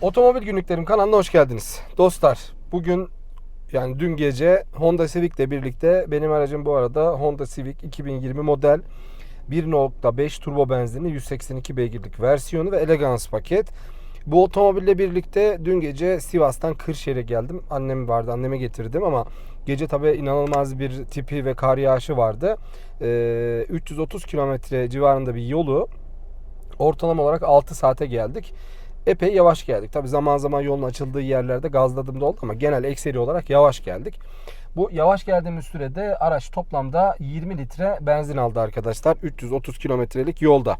Otomobil Günlüklerim kanalına hoş geldiniz. Dostlar bugün yani dün gece Honda Civic ile birlikte benim aracım bu arada Honda Civic 2020 model 1.5 turbo benzinli 182 beygirlik versiyonu ve Elegance paket. Bu otomobille birlikte dün gece Sivas'tan Kırşehir'e geldim. Annem vardı anneme getirdim ama gece tabi inanılmaz bir tipi ve kar yağışı vardı. Ee, 330 kilometre civarında bir yolu ortalama olarak 6 saate geldik. Epey yavaş geldik. Tabi zaman zaman yolun açıldığı yerlerde gazladım da oldu ama genel ekseri olarak yavaş geldik. Bu yavaş geldiğimiz sürede araç toplamda 20 litre benzin aldı arkadaşlar. 330 kilometrelik yolda.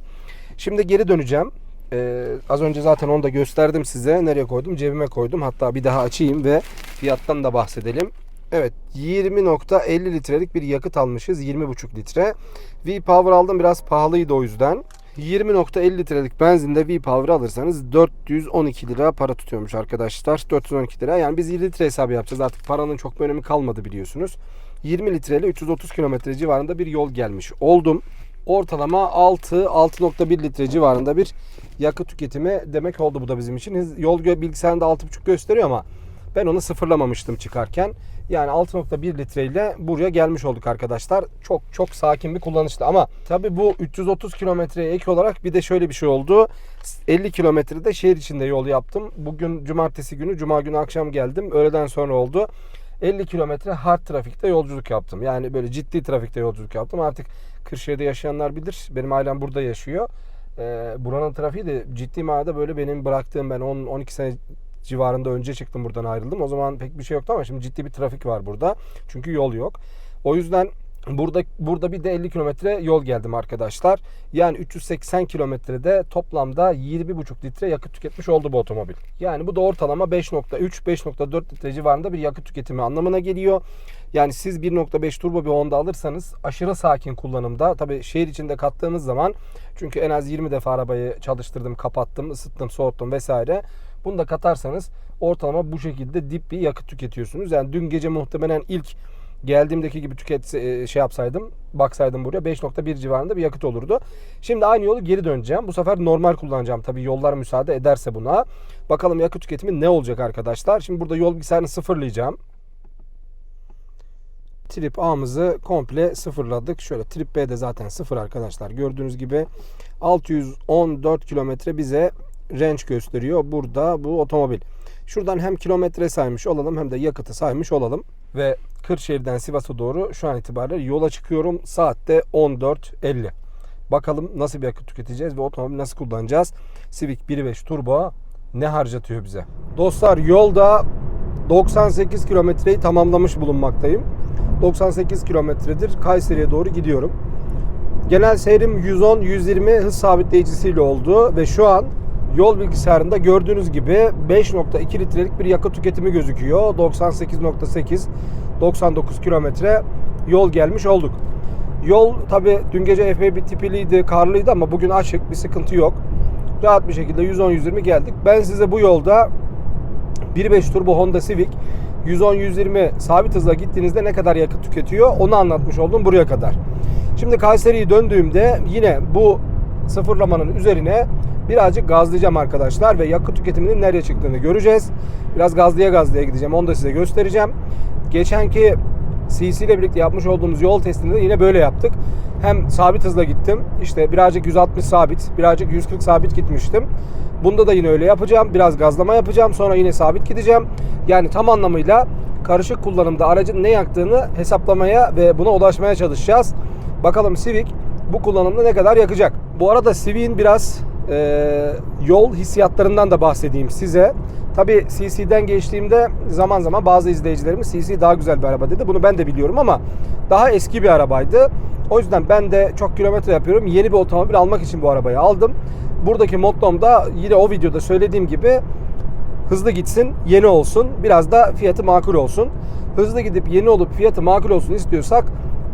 Şimdi geri döneceğim. Ee, az önce zaten onu da gösterdim size. Nereye koydum? Cebime koydum. Hatta bir daha açayım ve fiyattan da bahsedelim. Evet 20.50 litrelik bir yakıt almışız. 20.5 litre. V-Power aldım biraz pahalıydı o yüzden. 20.50 litrelik benzinde V-Power alırsanız 412 lira para tutuyormuş arkadaşlar. 412 lira. Yani biz 20 litre hesabı yapacağız. Artık paranın çok bir önemi kalmadı biliyorsunuz. 20 litreyle 330 kilometre civarında bir yol gelmiş oldum. Ortalama 6 6.1 litre civarında bir yakıt tüketimi demek oldu bu da bizim için. Yol bilgisayarında 6.5 gösteriyor ama ben onu sıfırlamamıştım çıkarken. Yani 6.1 litreyle buraya gelmiş olduk arkadaşlar. Çok çok sakin bir kullanıştı ama tabii bu 330 kilometreye ek olarak bir de şöyle bir şey oldu. 50 kilometrede şehir içinde yol yaptım. Bugün cumartesi günü, cuma günü akşam geldim. Öğleden sonra oldu. 50 kilometre hard trafikte yolculuk yaptım. Yani böyle ciddi trafikte yolculuk yaptım. Artık Kırşehir'de yaşayanlar bilir. Benim ailem burada yaşıyor. Ee, buranın trafiği de ciddi manada böyle benim bıraktığım ben 10-12 sene civarında önce çıktım buradan ayrıldım. O zaman pek bir şey yoktu ama şimdi ciddi bir trafik var burada. Çünkü yol yok. O yüzden burada burada bir de 50 kilometre yol geldim arkadaşlar. Yani 380 kilometrede toplamda 20,5 litre yakıt tüketmiş oldu bu otomobil. Yani bu da ortalama 5.3-5.4 litre civarında bir yakıt tüketimi anlamına geliyor. Yani siz 1.5 turbo bir Honda alırsanız aşırı sakin kullanımda tabi şehir içinde kattığımız zaman çünkü en az 20 defa arabayı çalıştırdım, kapattım, ısıttım, soğuttum vesaire. Bunu da katarsanız ortalama bu şekilde dip bir yakıt tüketiyorsunuz. Yani dün gece muhtemelen ilk geldiğimdeki gibi tüket e, şey yapsaydım, baksaydım buraya 5.1 civarında bir yakıt olurdu. Şimdi aynı yolu geri döneceğim. Bu sefer normal kullanacağım. Tabii yollar müsaade ederse buna. Bakalım yakıt tüketimi ne olacak arkadaşlar. Şimdi burada yol bilgisayarını sıfırlayacağım. Trip A'mızı komple sıfırladık. Şöyle Trip B de zaten sıfır arkadaşlar. Gördüğünüz gibi 614 kilometre bize range gösteriyor. Burada bu otomobil. Şuradan hem kilometre saymış olalım hem de yakıtı saymış olalım. Ve Kırşehir'den Sivas'a doğru şu an itibariyle yola çıkıyorum. Saatte 14.50. Bakalım nasıl bir yakıt tüketeceğiz ve otomobil nasıl kullanacağız. Civic 1.5 Turbo ne harcatıyor bize? Dostlar yolda 98 kilometreyi tamamlamış bulunmaktayım. 98 kilometredir Kayseri'ye doğru gidiyorum. Genel seyrim 110-120 hız sabitleyicisiyle oldu ve şu an yol bilgisayarında gördüğünüz gibi 5.2 litrelik bir yakıt tüketimi gözüküyor. 98.8 99 kilometre yol gelmiş olduk. Yol tabi dün gece epey bir tipiliydi, karlıydı ama bugün açık, bir sıkıntı yok. Rahat bir şekilde 110-120 geldik. Ben size bu yolda 1.5 turbo Honda Civic 110-120 sabit hızla gittiğinizde ne kadar yakıt tüketiyor onu anlatmış oldum buraya kadar. Şimdi Kayseri'yi döndüğümde yine bu sıfırlamanın üzerine birazcık gazlayacağım arkadaşlar ve yakıt tüketiminin nereye çıktığını göreceğiz. Biraz gazlıya gazlıya gideceğim onu da size göstereceğim. Geçenki CC ile birlikte yapmış olduğumuz yol testinde de yine böyle yaptık. Hem sabit hızla gittim. İşte birazcık 160 sabit, birazcık 140 sabit gitmiştim. Bunda da yine öyle yapacağım. Biraz gazlama yapacağım. Sonra yine sabit gideceğim. Yani tam anlamıyla karışık kullanımda aracın ne yaktığını hesaplamaya ve buna ulaşmaya çalışacağız. Bakalım Civic bu kullanımda ne kadar yakacak. Bu arada Civic'in biraz e, yol hissiyatlarından da bahsedeyim size. Tabi CC'den geçtiğimde zaman zaman bazı izleyicilerimiz CC daha güzel bir araba dedi. Bunu ben de biliyorum ama daha eski bir arabaydı. O yüzden ben de çok kilometre yapıyorum. Yeni bir otomobil almak için bu arabayı aldım. Buradaki mottom da yine o videoda söylediğim gibi hızlı gitsin, yeni olsun, biraz da fiyatı makul olsun. Hızlı gidip yeni olup fiyatı makul olsun istiyorsak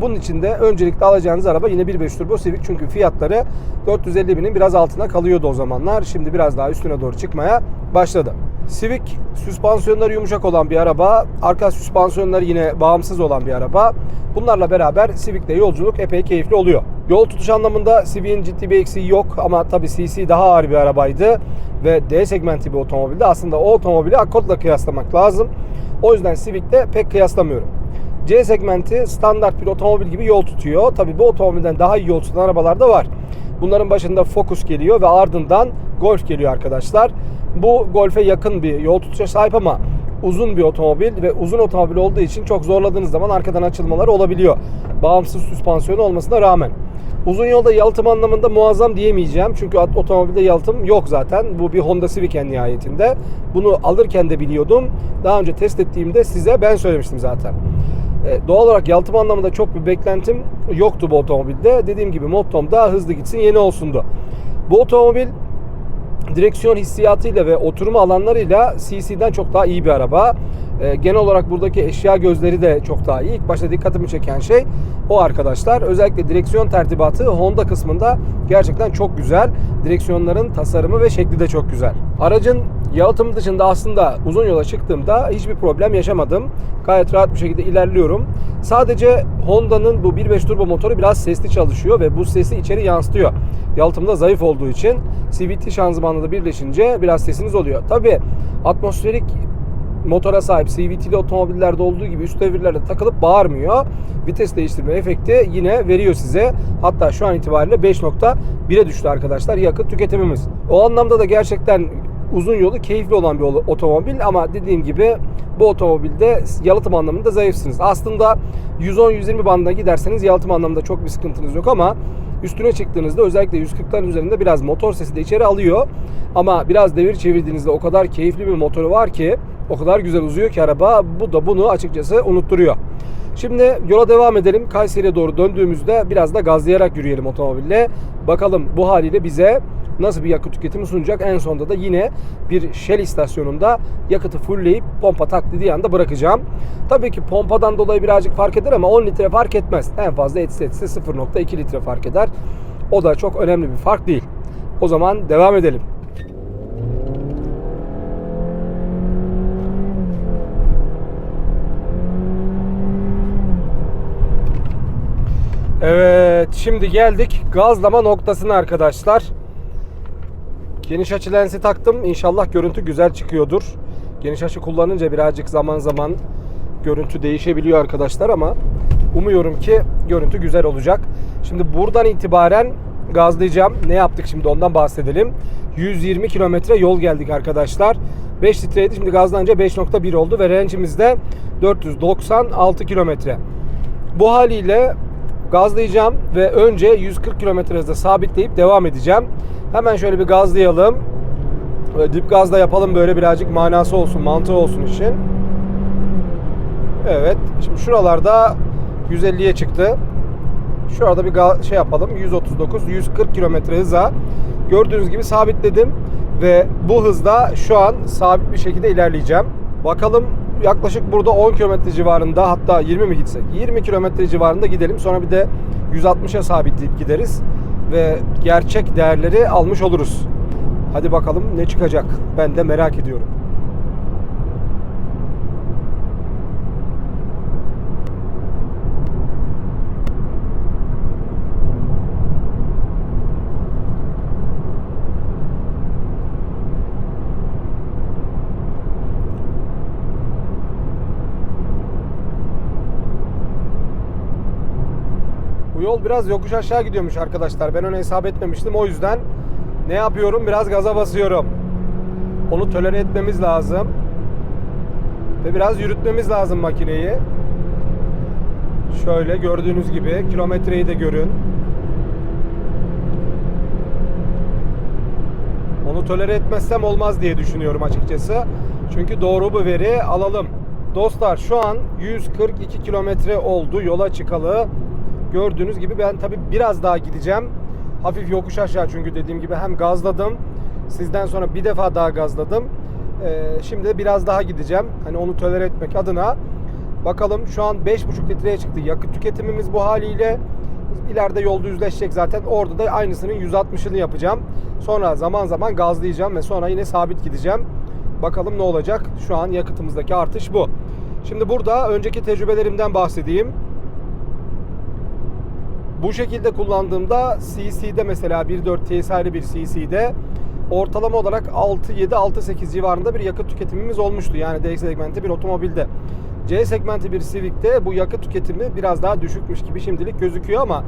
bunun için de öncelikle alacağınız araba yine 1.5 turbo Civic çünkü fiyatları 450 binin biraz altına kalıyordu o zamanlar. Şimdi biraz daha üstüne doğru çıkmaya başladı. Civic süspansiyonları yumuşak olan bir araba. Arka süspansiyonları yine bağımsız olan bir araba. Bunlarla beraber Civic'te yolculuk epey keyifli oluyor. Yol tutuş anlamında Civic'in ciddi bir eksiği yok ama tabii CC daha ağır bir arabaydı. ve D segmenti bir otomobilde aslında o otomobili Accord'la kıyaslamak lazım. O yüzden Civic'te pek kıyaslamıyorum. C segmenti standart bir otomobil gibi yol tutuyor. Tabi bu otomobilden daha iyi yol tutan arabalar da var. Bunların başında Focus geliyor ve ardından Golf geliyor arkadaşlar. Bu Golf'e yakın bir yol tutuşa sahip ama uzun bir otomobil ve uzun otomobil olduğu için çok zorladığınız zaman arkadan açılmalar olabiliyor. Bağımsız süspansiyonu olmasına rağmen. Uzun yolda yalıtım anlamında muazzam diyemeyeceğim. Çünkü otomobilde yalıtım yok zaten. Bu bir Honda Civic en nihayetinde. Bunu alırken de biliyordum. Daha önce test ettiğimde size ben söylemiştim zaten. E, doğal olarak yalıtım anlamında çok bir beklentim yoktu bu otomobilde. Dediğim gibi mottom daha hızlı gitsin yeni olsundu. Bu otomobil direksiyon hissiyatıyla ve oturma alanlarıyla CC'den çok daha iyi bir araba. E, genel olarak buradaki eşya gözleri de çok daha iyi. İlk başta dikkatimi çeken şey o arkadaşlar. Özellikle direksiyon tertibatı Honda kısmında gerçekten çok güzel. Direksiyonların tasarımı ve şekli de çok güzel. Aracın yalıtım dışında aslında uzun yola çıktığımda hiçbir problem yaşamadım. Gayet rahat bir şekilde ilerliyorum. Sadece Honda'nın bu 1.5 turbo motoru biraz sesli çalışıyor ve bu sesi içeri yansıtıyor. Yalıtımda zayıf olduğu için CVT şanzımanla da birleşince biraz sesiniz oluyor. Tabi atmosferik motora sahip CVT'li otomobillerde olduğu gibi üst devirlerde takılıp bağırmıyor. Vites değiştirme efekti yine veriyor size. Hatta şu an itibariyle 5.1'e düştü arkadaşlar yakıt tüketimimiz. O anlamda da gerçekten uzun yolu keyifli olan bir otomobil ama dediğim gibi bu otomobilde yalıtım anlamında zayıfsınız. Aslında 110-120 bandına giderseniz yalıtım anlamında çok bir sıkıntınız yok ama üstüne çıktığınızda özellikle 140'ların üzerinde biraz motor sesi de içeri alıyor. Ama biraz devir çevirdiğinizde o kadar keyifli bir motoru var ki o kadar güzel uzuyor ki araba bu da bunu açıkçası unutturuyor. Şimdi yola devam edelim. Kayseri'ye doğru döndüğümüzde biraz da gazlayarak yürüyelim otomobille. Bakalım bu haliyle bize nasıl bir yakıt tüketimi sunacak. En sonunda da yine bir Shell istasyonunda yakıtı fullleyip pompa taklidi anda bırakacağım. Tabii ki pompadan dolayı birazcık fark eder ama 10 litre fark etmez. En fazla etse etse 0.2 litre fark eder. O da çok önemli bir fark değil. O zaman devam edelim. Evet şimdi geldik gazlama noktasına arkadaşlar. Geniş açı lensi taktım. İnşallah görüntü güzel çıkıyordur. Geniş açı kullanınca birazcık zaman zaman görüntü değişebiliyor arkadaşlar ama umuyorum ki görüntü güzel olacak. Şimdi buradan itibaren gazlayacağım. Ne yaptık şimdi ondan bahsedelim. 120 kilometre yol geldik arkadaşlar. 5 litreydi şimdi gazlanınca 5.1 oldu ve range'imiz de 496 kilometre. Bu haliyle gazlayacağım ve önce 140 km hızda sabitleyip devam edeceğim. Hemen şöyle bir gazlayalım. Böyle dip gazda yapalım böyle birazcık manası olsun, mantığı olsun işin. Evet. Şimdi şuralarda 150'ye çıktı. Şurada bir şey yapalım. 139, 140 km hıza. Gördüğünüz gibi sabitledim ve bu hızda şu an sabit bir şekilde ilerleyeceğim. Bakalım yaklaşık burada 10 kilometre civarında hatta 20 mi gitsek? 20 kilometre civarında gidelim. Sonra bir de 160'a sabitleyip gideriz. Ve gerçek değerleri almış oluruz. Hadi bakalım ne çıkacak? Ben de merak ediyorum. Yol biraz yokuş aşağı gidiyormuş arkadaşlar. Ben onu hesap etmemiştim. O yüzden ne yapıyorum? Biraz gaza basıyorum. Onu tolere etmemiz lazım. Ve biraz yürütmemiz lazım makineyi. Şöyle gördüğünüz gibi kilometreyi de görün. Onu tolere etmezsem olmaz diye düşünüyorum açıkçası. Çünkü doğru bu veri alalım. Dostlar şu an 142 kilometre oldu yola çıkalı. Gördüğünüz gibi ben tabi biraz daha gideceğim. Hafif yokuş aşağı çünkü dediğim gibi hem gazladım. Sizden sonra bir defa daha gazladım. Ee, şimdi de biraz daha gideceğim. Hani onu tolere etmek adına. Bakalım şu an 5,5 litreye çıktı yakıt tüketimimiz bu haliyle. İleride yolda yüzleşecek zaten. Orada da aynısının 160'ını yapacağım. Sonra zaman zaman gazlayacağım ve sonra yine sabit gideceğim. Bakalım ne olacak. Şu an yakıtımızdaki artış bu. Şimdi burada önceki tecrübelerimden bahsedeyim. Bu şekilde kullandığımda CC'de mesela 1.4 TSI'li bir CC'de ortalama olarak 6-7 6-8 civarında bir yakıt tüketimimiz olmuştu. Yani D segmenti bir otomobilde. C segmenti bir Civic'te bu yakıt tüketimi biraz daha düşükmüş gibi şimdilik gözüküyor ama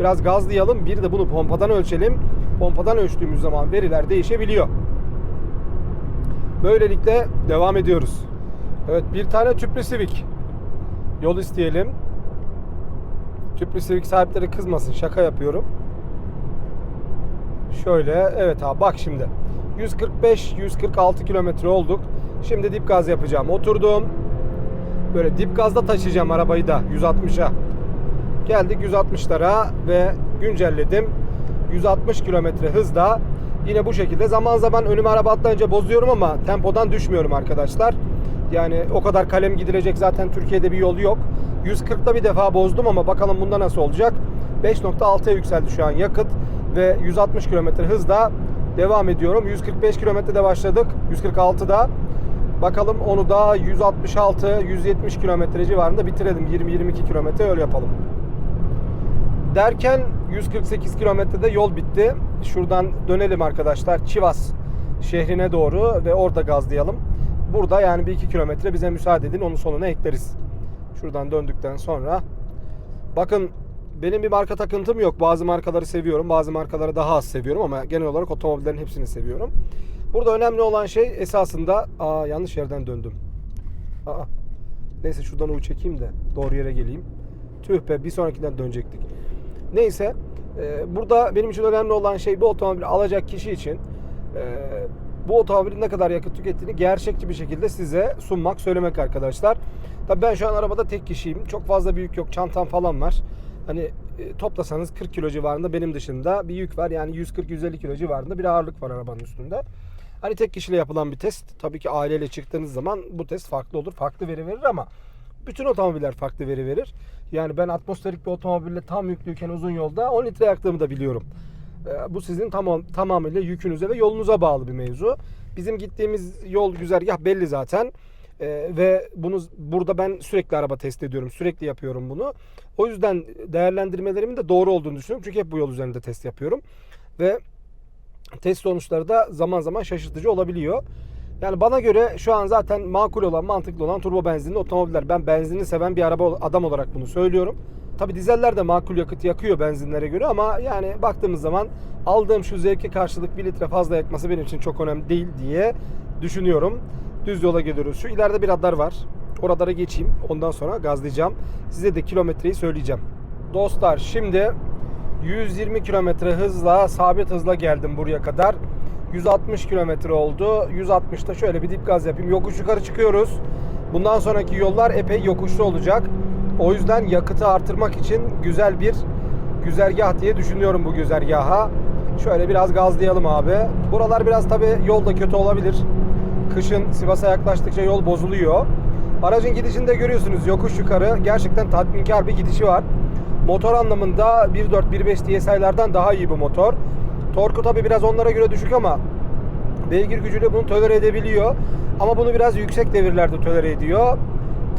biraz gazlayalım. Bir de bunu pompadan ölçelim. Pompadan ölçtüğümüz zaman veriler değişebiliyor. Böylelikle devam ediyoruz. Evet bir tane tüplü Civic. Yol isteyelim. Tüplü Civic sahipleri kızmasın şaka yapıyorum. Şöyle evet abi bak şimdi. 145-146 kilometre olduk. Şimdi dip gaz yapacağım. Oturdum. Böyle dip gazda taşıyacağım arabayı da 160'a. Geldik 160'lara ve güncelledim. 160 kilometre hızda yine bu şekilde zaman zaman önüme araba atlayınca bozuyorum ama tempodan düşmüyorum arkadaşlar. Yani o kadar kalem gidilecek zaten Türkiye'de bir yol yok. 140'da bir defa bozdum ama bakalım bunda nasıl olacak. 5.6'ya yükseldi şu an yakıt ve 160 km hızda devam ediyorum. 145 kilometrede başladık. 146'da. Bakalım onu da 166-170 kilometre civarında bitirelim. 20-22 kilometre yol yapalım. Derken 148 kilometrede yol bitti. Şuradan dönelim arkadaşlar. Çivas şehrine doğru ve orada gazlayalım. Burada yani bir iki kilometre bize müsaade edin. Onun sonuna ekleriz. Şuradan döndükten sonra. Bakın benim bir marka takıntım yok. Bazı markaları seviyorum. Bazı markaları daha az seviyorum ama genel olarak otomobillerin hepsini seviyorum. Burada önemli olan şey esasında... Aa yanlış yerden döndüm. Aa. Neyse şuradan uyu çekeyim de doğru yere geleyim. Tüh be bir sonrakinden dönecektik. Neyse e, burada benim için önemli olan şey bu otomobili alacak kişi için e, bu otomobilin ne kadar yakıt tükettiğini gerçekçi bir şekilde size sunmak, söylemek arkadaşlar. Tabii ben şu an arabada tek kişiyim. Çok fazla bir yük yok. Çantam falan var. Hani e, toplasanız 40 kilo civarında benim dışında bir yük var. Yani 140-150 kilo civarında bir ağırlık var arabanın üstünde. Hani tek kişiyle yapılan bir test. Tabii ki aileyle çıktığınız zaman bu test farklı olur. Farklı veri verir ama bütün otomobiller farklı veri verir. Yani ben atmosferik bir otomobille tam yüklüyken uzun yolda 10 litre yaktığımı da biliyorum. Ee, bu sizin tamam tamamıyla yükünüze ve yolunuza bağlı bir mevzu. Bizim gittiğimiz yol güzergah belli zaten. Ee, ve bunu burada ben sürekli araba test ediyorum. Sürekli yapıyorum bunu. O yüzden değerlendirmelerimin de doğru olduğunu düşünüyorum. Çünkü hep bu yol üzerinde test yapıyorum. Ve test sonuçları da zaman zaman şaşırtıcı olabiliyor. Yani bana göre şu an zaten makul olan, mantıklı olan turbo benzinli otomobiller. Ben benzinli seven bir araba adam olarak bunu söylüyorum. Tabi dizeller de makul yakıt yakıyor benzinlere göre ama yani baktığımız zaman aldığım şu zevki karşılık 1 litre fazla yakması benim için çok önemli değil diye düşünüyorum. Düz yola gidiyoruz. Şu ileride bir radar var. O radara geçeyim. Ondan sonra gazlayacağım. Size de kilometreyi söyleyeceğim. Dostlar şimdi 120 kilometre hızla sabit hızla geldim buraya kadar. 160 kilometre oldu. 160'ta şöyle bir dip gaz yapayım. Yokuş yukarı çıkıyoruz. Bundan sonraki yollar epey yokuşlu olacak. O yüzden yakıtı artırmak için güzel bir güzergah diye düşünüyorum bu güzergaha. Şöyle biraz gazlayalım abi. Buralar biraz tabi yolda kötü olabilir. Kışın Sivas'a yaklaştıkça yol bozuluyor. Aracın gidişinde görüyorsunuz yokuş yukarı gerçekten tatminkar bir gidişi var. Motor anlamında 1.4 1.5 TSI'lerden daha iyi bu motor. Torku tabi biraz onlara göre düşük ama beygir gücüyle bunu tolere edebiliyor. Ama bunu biraz yüksek devirlerde tolere ediyor.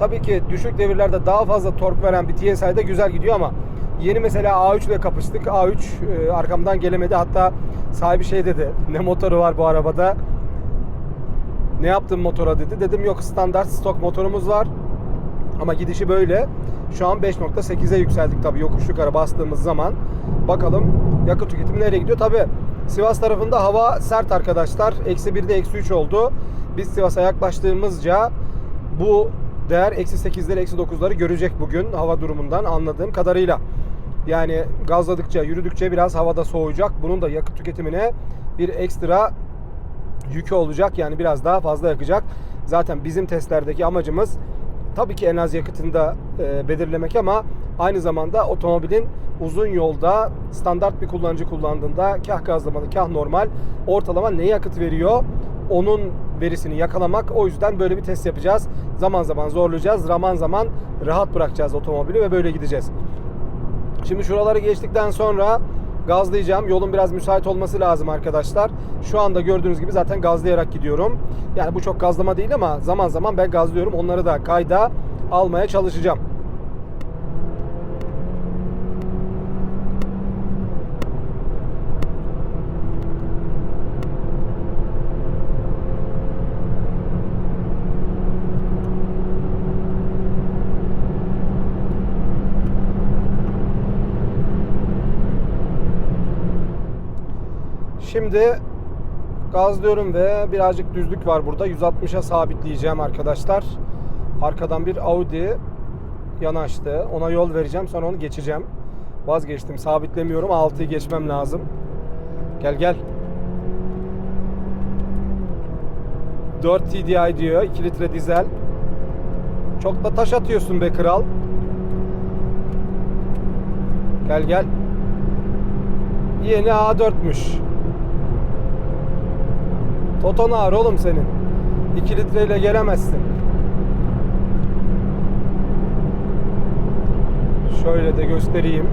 Tabii ki düşük devirlerde daha fazla tork veren bir TSI'de güzel gidiyor ama yeni mesela A3 ile kapıştık. A3 e, arkamdan gelemedi. Hatta sahibi şey dedi. Ne motoru var bu arabada? Ne yaptın motora dedi. Dedim yok standart stok motorumuz var. Ama gidişi böyle. Şu an 5.8'e yükseldik tabii yokuş yukarı bastığımız zaman. Bakalım yakıt tüketimi nereye gidiyor? Tabii Sivas tarafında hava sert arkadaşlar. Eksi 1'de eksi 3 oldu. Biz Sivas'a yaklaştığımızca bu değer eksi 8'leri eksi 9'ları görecek bugün hava durumundan anladığım kadarıyla. Yani gazladıkça yürüdükçe biraz havada soğuyacak. Bunun da yakıt tüketimine bir ekstra yükü olacak. Yani biraz daha fazla yakacak. Zaten bizim testlerdeki amacımız tabii ki en az yakıtını da e, belirlemek ama aynı zamanda otomobilin uzun yolda standart bir kullanıcı kullandığında kah gazlamalı kah normal ortalama ne yakıt veriyor onun verisini yakalamak. O yüzden böyle bir test yapacağız. Zaman zaman zorlayacağız. Zaman zaman rahat bırakacağız otomobili ve böyle gideceğiz. Şimdi şuraları geçtikten sonra gazlayacağım. Yolun biraz müsait olması lazım arkadaşlar. Şu anda gördüğünüz gibi zaten gazlayarak gidiyorum. Yani bu çok gazlama değil ama zaman zaman ben gazlıyorum. Onları da kayda almaya çalışacağım. Şimdi gazlıyorum ve birazcık düzlük var burada. 160'a sabitleyeceğim arkadaşlar. Arkadan bir Audi yanaştı. Ona yol vereceğim sonra onu geçeceğim. Vazgeçtim. Sabitlemiyorum. 6'yı geçmem lazım. Gel gel. 4 TDI diyor. 2 litre dizel. Çok da taş atıyorsun be kral. Gel gel. Yeni A4'müş. Toton ağır oğlum senin. 2 litreyle gelemezsin. Şöyle de göstereyim.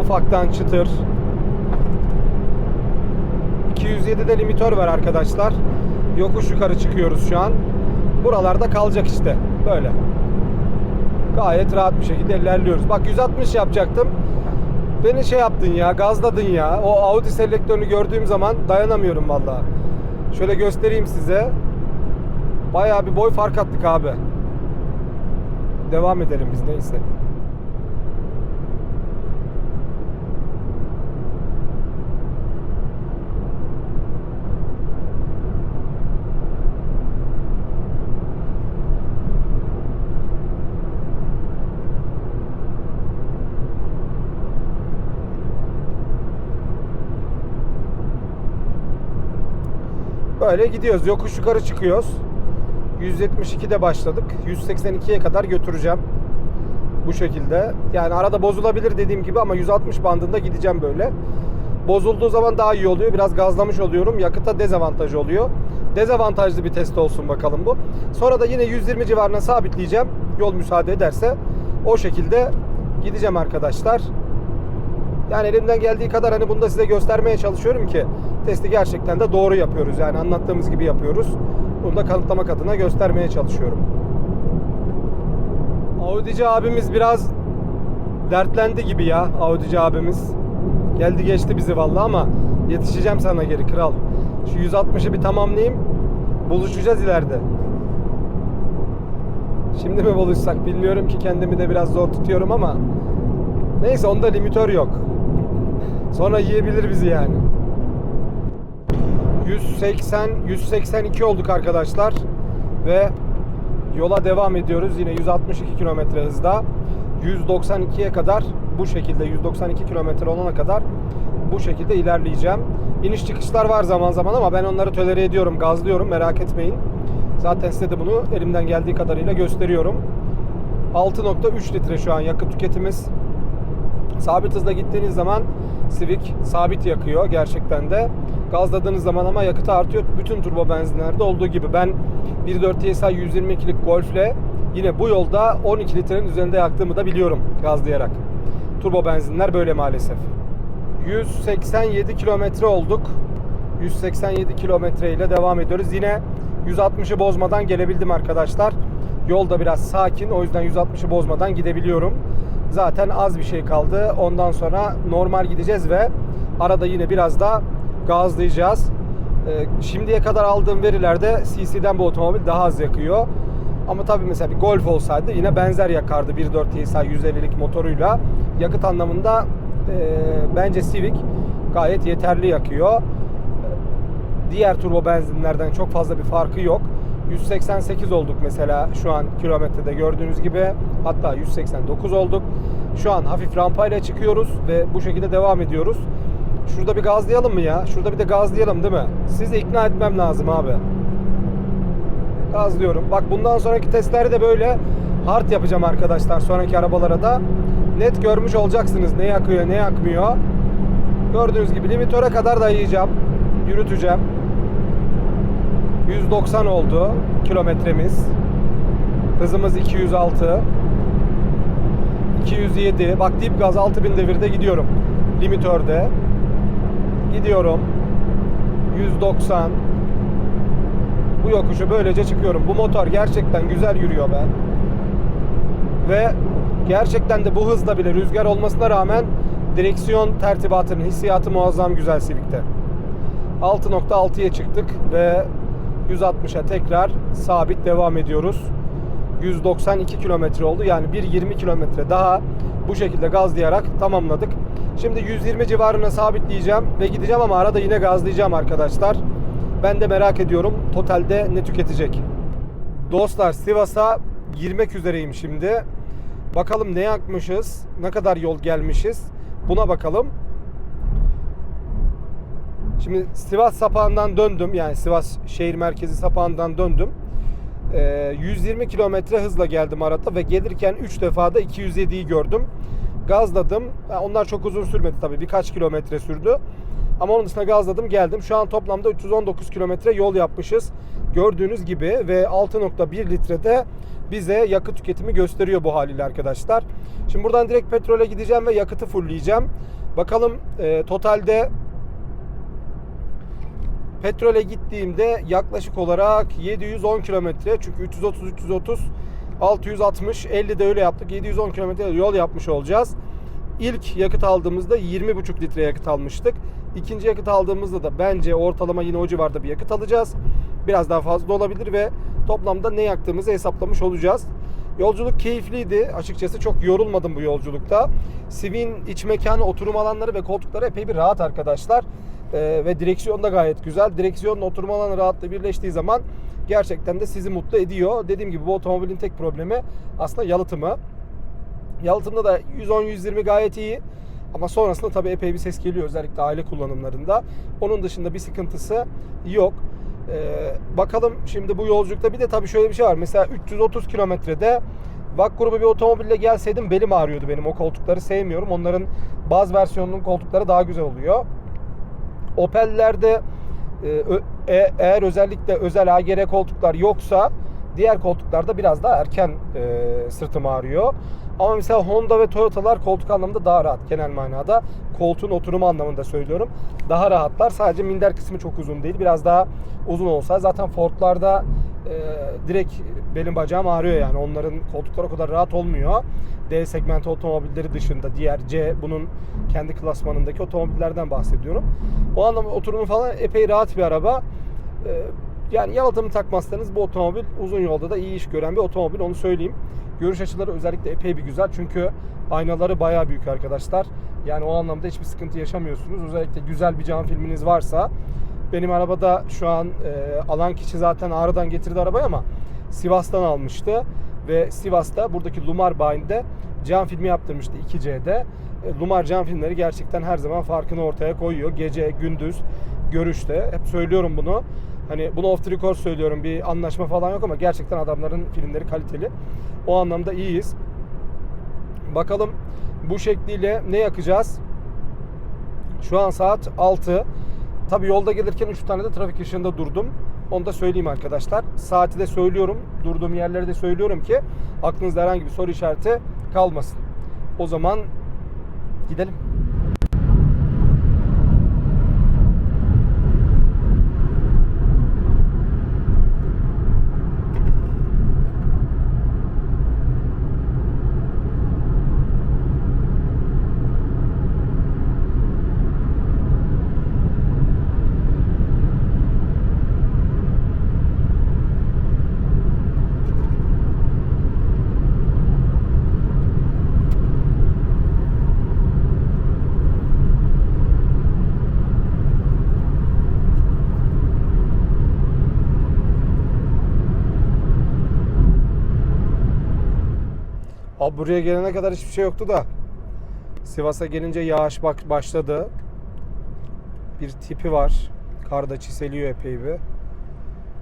Ufaktan çıtır. 207'de limitör var arkadaşlar. Yokuş yukarı çıkıyoruz şu an. Buralarda kalacak işte. Böyle. Gayet rahat bir şekilde ilerliyoruz. Bak 160 yapacaktım. Beni şey yaptın ya, gazladın ya. O Audi selektörünü gördüğüm zaman dayanamıyorum vallahi. Şöyle göstereyim size. Bayağı bir boy fark attık abi. Devam edelim biz neyse. Böyle gidiyoruz. Yokuş yukarı çıkıyoruz. 172'de başladık. 182'ye kadar götüreceğim. Bu şekilde. Yani arada bozulabilir dediğim gibi ama 160 bandında gideceğim böyle. Bozulduğu zaman daha iyi oluyor. Biraz gazlamış oluyorum. Yakıta dezavantaj oluyor. Dezavantajlı bir test olsun bakalım bu. Sonra da yine 120 civarına sabitleyeceğim. Yol müsaade ederse. O şekilde gideceğim arkadaşlar. Yani elimden geldiği kadar hani bunu da size göstermeye çalışıyorum ki testi gerçekten de doğru yapıyoruz. Yani anlattığımız gibi yapıyoruz. Bunu da kanıtlamak adına göstermeye çalışıyorum. Audici abimiz biraz dertlendi gibi ya Audici abimiz. Geldi geçti bizi vallahi ama yetişeceğim sana geri kral. Şu 160'ı bir tamamlayayım. Buluşacağız ileride. Şimdi mi buluşsak bilmiyorum ki kendimi de biraz zor tutuyorum ama neyse onda limitör yok. Sonra yiyebilir bizi yani. 180 182 olduk arkadaşlar ve yola devam ediyoruz yine 162 kilometre hızda 192'ye kadar bu şekilde 192 kilometre olana kadar bu şekilde ilerleyeceğim. İniş çıkışlar var zaman zaman ama ben onları tolere ediyorum, gazlıyorum merak etmeyin. Zaten size de bunu elimden geldiği kadarıyla gösteriyorum. 6.3 litre şu an yakıt tüketimiz. Sabit hızla gittiğiniz zaman Civic sabit yakıyor gerçekten de. Gazladığınız zaman ama yakıtı artıyor. Bütün turbo benzinlerde olduğu gibi. Ben 1.4 TSI 122'lik Golf'le yine bu yolda 12 litrenin üzerinde yaktığımı da biliyorum gazlayarak. Turbo benzinler böyle maalesef. 187 kilometre olduk. 187 kilometre ile devam ediyoruz. Yine 160'ı bozmadan gelebildim arkadaşlar. Yolda biraz sakin. O yüzden 160'ı bozmadan gidebiliyorum. Zaten az bir şey kaldı. Ondan sonra normal gideceğiz ve arada yine biraz da gazlayacağız. Ee, şimdiye kadar aldığım verilerde CC'den bu otomobil daha az yakıyor. Ama tabii mesela bir Golf olsaydı yine benzer yakardı 1.4 TSI 150'lik motoruyla. Yakıt anlamında e, bence Civic gayet yeterli yakıyor. Diğer turbo benzinlerden çok fazla bir farkı yok. 188 olduk mesela şu an kilometrede gördüğünüz gibi. Hatta 189 olduk. Şu an hafif rampayla çıkıyoruz ve bu şekilde devam ediyoruz. Şurada bir gazlayalım mı ya? Şurada bir de gazlayalım değil mi? Sizi ikna etmem lazım abi. Gazlıyorum. Bak bundan sonraki testleri de böyle hard yapacağım arkadaşlar. Sonraki arabalara da net görmüş olacaksınız ne yakıyor ne yakmıyor. Gördüğünüz gibi limitöre kadar dayayacağım. Yürüteceğim. 190 oldu kilometremiz. Hızımız 206. 207. Bak dip gaz 6000 devirde gidiyorum. Limitörde. Gidiyorum. 190. Bu yokuşu böylece çıkıyorum. Bu motor gerçekten güzel yürüyor be. Ve gerçekten de bu hızda bile rüzgar olmasına rağmen direksiyon tertibatının hissiyatı muazzam güzel Civic'te. 6.6'ya çıktık ve 160'a tekrar sabit devam ediyoruz. 192 kilometre oldu. Yani bir 20 kilometre daha bu şekilde gazlayarak tamamladık. Şimdi 120 civarına sabitleyeceğim ve gideceğim ama arada yine gazlayacağım arkadaşlar. Ben de merak ediyorum totalde ne tüketecek. Dostlar Sivas'a girmek üzereyim şimdi. Bakalım ne yakmışız, ne kadar yol gelmişiz. Buna bakalım. Şimdi Sivas sapağından döndüm. Yani Sivas şehir merkezi sapağından döndüm. Ee, 120 kilometre hızla geldim arada ve gelirken 3 defa da 207'yi gördüm. Gazladım. Ha, Onlar çok uzun sürmedi tabii. Birkaç kilometre sürdü. Ama onun dışında gazladım geldim. Şu an toplamda 319 kilometre yol yapmışız. Gördüğünüz gibi ve 6.1 litrede bize yakıt tüketimi gösteriyor bu haliyle arkadaşlar. Şimdi buradan direkt petrole gideceğim ve yakıtı fullleyeceğim. Bakalım e, totalde petrole gittiğimde yaklaşık olarak 710 kilometre çünkü 330 330 660 50 de öyle yaptık 710 kilometre yol yapmış olacağız. İlk yakıt aldığımızda 20,5 litre yakıt almıştık. İkinci yakıt aldığımızda da bence ortalama yine o civarda bir yakıt alacağız. Biraz daha fazla olabilir ve toplamda ne yaktığımızı hesaplamış olacağız. Yolculuk keyifliydi. Açıkçası çok yorulmadım bu yolculukta. Sivin iç mekanı, oturum alanları ve koltukları epey bir rahat arkadaşlar. Ee, ve direksiyon da gayet güzel. Direksiyonla oturma alanı rahatla birleştiği zaman gerçekten de sizi mutlu ediyor. Dediğim gibi bu otomobilin tek problemi aslında yalıtımı. Yalıtımda da 110-120 gayet iyi. Ama sonrasında tabii epey bir ses geliyor özellikle aile kullanımlarında. Onun dışında bir sıkıntısı yok. Ee, bakalım şimdi bu yolculukta bir de tabii şöyle bir şey var. Mesela 330 kilometrede VAK grubu bir otomobille gelseydim belim ağrıyordu benim. O koltukları sevmiyorum. Onların bazı versiyonunun koltukları daha güzel oluyor. Opel'lerde e, e- eğer özellikle özel AGR koltuklar yoksa diğer koltuklarda biraz daha erken e, sırtım ağrıyor. Ama mesela Honda ve Toyota'lar koltuk anlamında daha rahat genel manada. Koltuğun oturumu anlamında söylüyorum. Daha rahatlar. Sadece minder kısmı çok uzun değil. Biraz daha uzun olsa zaten Ford'larda e, direkt belim bacağım ağrıyor yani. Onların koltukları o kadar rahat olmuyor. D segmenti otomobilleri dışında diğer C bunun kendi klasmanındaki otomobillerden bahsediyorum. O anlamda oturumu falan epey rahat bir araba. E, yani yalıtımı takmazsanız bu otomobil uzun yolda da iyi iş gören bir otomobil onu söyleyeyim. Görüş açıları özellikle epey bir güzel çünkü aynaları bayağı büyük arkadaşlar. Yani o anlamda hiçbir sıkıntı yaşamıyorsunuz. Özellikle güzel bir cam filminiz varsa benim arabada şu an e, alan kişi zaten Ağrı'dan getirdi arabayı ama Sivas'tan almıştı ve Sivas'ta buradaki Lumar bayinde cam filmi yaptırmıştı 2C'de. E, Lumar cam filmleri gerçekten her zaman farkını ortaya koyuyor. Gece, gündüz, görüşte. Hep söylüyorum bunu. Hani bunu off the record söylüyorum. Bir anlaşma falan yok ama gerçekten adamların filmleri kaliteli. O anlamda iyiyiz. Bakalım bu şekliyle ne yakacağız? Şu an saat 6. Tabi yolda gelirken 3 tane de trafik ışığında durdum. Onu da söyleyeyim arkadaşlar. Saati de söylüyorum. Durduğum yerleri de söylüyorum ki aklınızda herhangi bir soru işareti kalmasın. O zaman gidelim. Abi buraya gelene kadar hiçbir şey yoktu da Sivas'a gelince yağış bak başladı. Bir tipi var. Karda çiseliyor epey bir.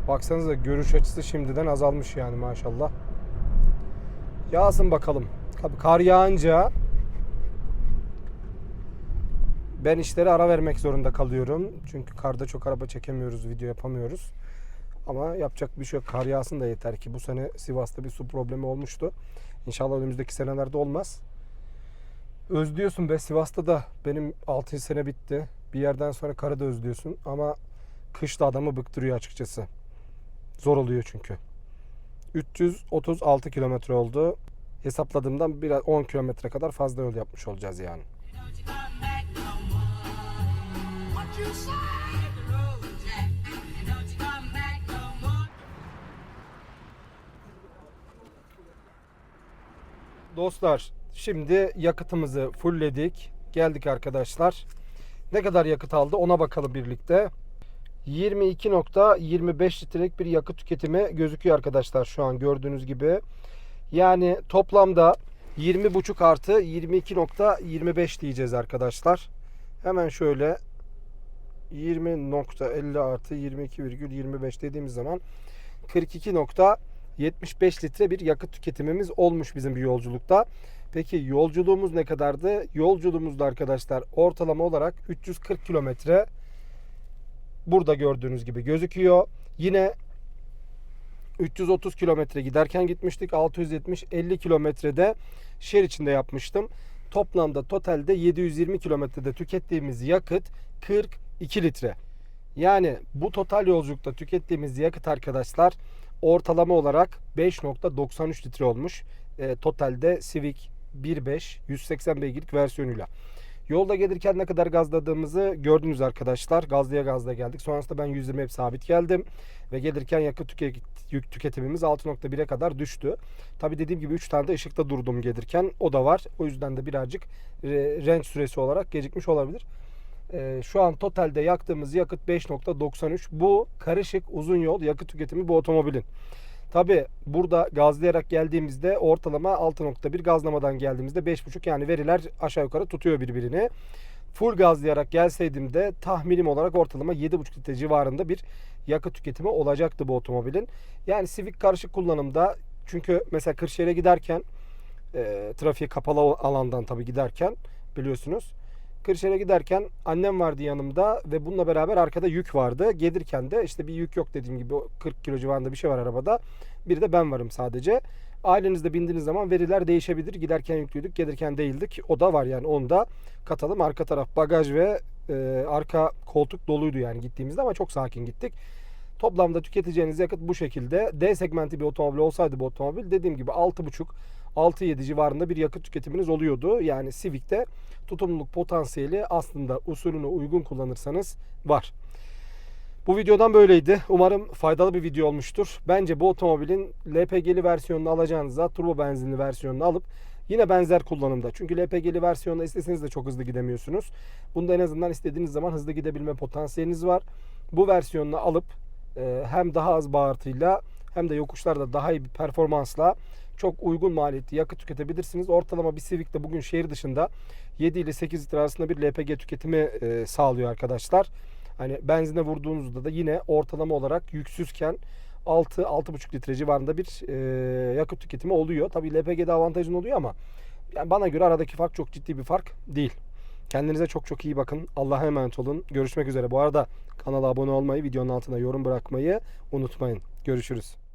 Baksanıza görüş açısı şimdiden azalmış yani maşallah. Yağsın bakalım. Kar yağınca ben işlere ara vermek zorunda kalıyorum. Çünkü karda çok araba çekemiyoruz, video yapamıyoruz. Ama yapacak bir şey yok. Kar yağsın da yeter ki. Bu sene Sivas'ta bir su problemi olmuştu. İnşallah önümüzdeki senelerde olmaz. Özlüyorsun be Sivas'ta da benim 6 sene bitti. Bir yerden sonra karı da özlüyorsun ama kış da adamı bıktırıyor açıkçası. Zor oluyor çünkü. 336 kilometre oldu. Hesapladığımdan biraz 10 kilometre kadar fazla yol yapmış olacağız yani. Dostlar şimdi yakıtımızı fullledik. Geldik arkadaşlar. Ne kadar yakıt aldı ona bakalım birlikte. 22.25 litrelik bir yakıt tüketimi gözüküyor arkadaşlar şu an gördüğünüz gibi. Yani toplamda 20.5 artı 22.25 diyeceğiz arkadaşlar. Hemen şöyle 20.50 artı 22,25 dediğimiz zaman 42.75 litre bir yakıt tüketimimiz olmuş bizim bir yolculukta. Peki yolculuğumuz ne kadardı? Yolculuğumuzda arkadaşlar ortalama olarak 340 kilometre burada gördüğünüz gibi gözüküyor. Yine 330 kilometre giderken gitmiştik. 670 50 kilometrede şehir içinde yapmıştım. Toplamda totalde 720 kilometrede tükettiğimiz yakıt 42 litre. Yani bu total yolculukta tükettiğimiz yakıt arkadaşlar ortalama olarak 5.93 litre olmuş. E, totalde Civic 1.5 180 beygirlik versiyonuyla. Yolda gelirken ne kadar gazladığımızı gördünüz arkadaşlar. Gazlıya gazla geldik. Sonrasında ben 120 hep sabit geldim. Ve gelirken yakıt yük tüketimimiz 6.1'e kadar düştü. Tabi dediğim gibi 3 tane de ışıkta durdum gelirken. O da var. O yüzden de birazcık re- range süresi olarak gecikmiş olabilir. Ee, şu an totalde yaktığımız yakıt 5.93. Bu karışık uzun yol yakıt tüketimi bu otomobilin. Tabi burada gazlayarak geldiğimizde ortalama 6.1 gazlamadan geldiğimizde 5.5 yani veriler aşağı yukarı tutuyor birbirini. Full gazlayarak gelseydim de tahminim olarak ortalama 7.5 litre civarında bir yakıt tüketimi olacaktı bu otomobilin. Yani Civic karışık kullanımda çünkü mesela Kırşehir'e giderken e, trafiğe kapalı alandan tabi giderken biliyorsunuz. Kırşehir'e giderken annem vardı yanımda ve bununla beraber arkada yük vardı. Gelirken de işte bir yük yok dediğim gibi o 40 kilo civarında bir şey var arabada. Bir de ben varım sadece. Ailenizde bindiğiniz zaman veriler değişebilir. Giderken yüklüydük, gelirken değildik. O da var yani onu da katalım. Arka taraf bagaj ve e, arka koltuk doluydu yani gittiğimizde ama çok sakin gittik. Toplamda tüketeceğiniz yakıt bu şekilde. D segmenti bir otomobil olsaydı bu otomobil dediğim gibi 6.5 6-7 civarında bir yakıt tüketiminiz oluyordu. Yani Civic'te tutumluluk potansiyeli aslında usulüne uygun kullanırsanız var. Bu videodan böyleydi. Umarım faydalı bir video olmuştur. Bence bu otomobilin LPG'li versiyonunu alacağınıza turbo benzinli versiyonunu alıp yine benzer kullanımda. Çünkü LPG'li versiyonda isteseniz de çok hızlı gidemiyorsunuz. Bunda en azından istediğiniz zaman hızlı gidebilme potansiyeliniz var. Bu versiyonunu alıp hem daha az bağırtıyla hem de yokuşlarda daha iyi bir performansla çok uygun maliyetli yakıt tüketebilirsiniz. Ortalama bir Civic'te bugün şehir dışında 7 ile 8 litre arasında bir LPG tüketimi e, sağlıyor arkadaşlar. Hani benzine vurduğunuzda da yine ortalama olarak yüksüzken 6-6,5 litre civarında bir e, yakıt tüketimi oluyor. Tabii LPG'de avantajın oluyor ama yani bana göre aradaki fark çok ciddi bir fark değil. Kendinize çok çok iyi bakın. Allah'a emanet olun. Görüşmek üzere. Bu arada kanala abone olmayı, videonun altına yorum bırakmayı unutmayın. Görüşürüz.